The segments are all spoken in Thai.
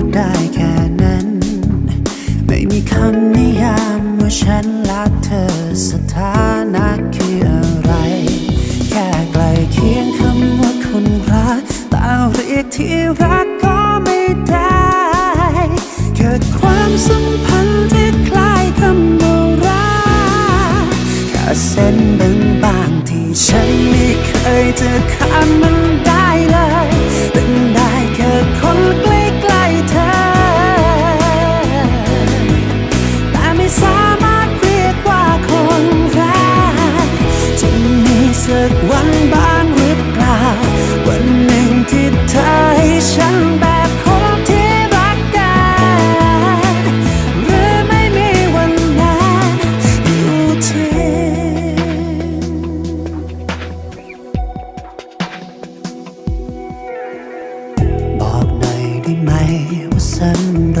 ก็ได้แค่นั้น ไม่มีคำนิยามว่าฉันและเธอสถานะคืออะไร แค่ใกลเคียงคำว่าคนรักแต่เรียกที่รักก็ไม่ได้เกิดความสัมพันธ์ที่คล้ายคำว่ารักแค่เส้นบางๆที่ฉันไม่เคยจะข้ามมันได้เลย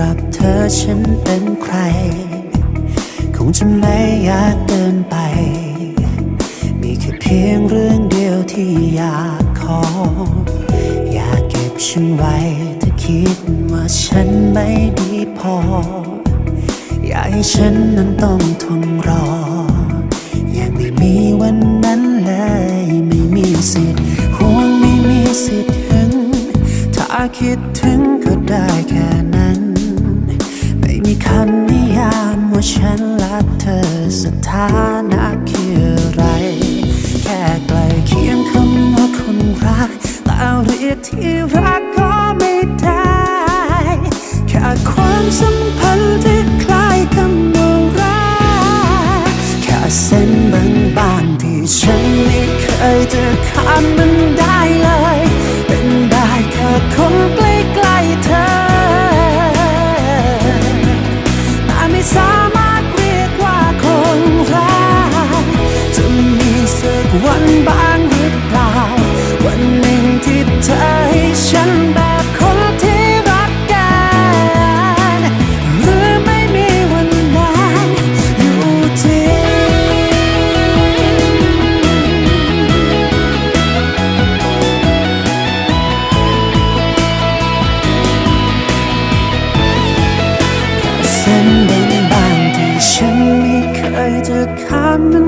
หรับเธอฉันเป็นใคร คงจะไม่ยากเกินไป มีแค่เพียงเรื่องเดียวที่อยากขอ อยากเก็บฉันไว้ถ้าคิดว่าฉันไม่ดีพอ อยากให้ฉันนั้นต้องทนรอ ยังไม่มีวันนั้นเลย ไม่มีสิทธิ์ห่วงไม่มีสิทธิ์ถึง ถ้าคิดถึงก็ได้แค่นั้น มีคำนิยามว่าฉันและเธอสถานะคืออะไร แค่ใกล้เคียงคำว่าคนรักแต่เรียกที่รักก็ไม่ได้ แค่ความสัมพันธ์ที่คล้ายคำว่ารักแค่เส้นบางๆที่ฉันไม่เคยจะข้ามมัน บ้างหรือเปล่า วันหนึ่งที่เธอให้ฉันแบบคนที่รักกันหรือไม่มีวันนั้นอยู่ที่เส้นบางๆที่ฉันไม่เคยจะข้ามมัน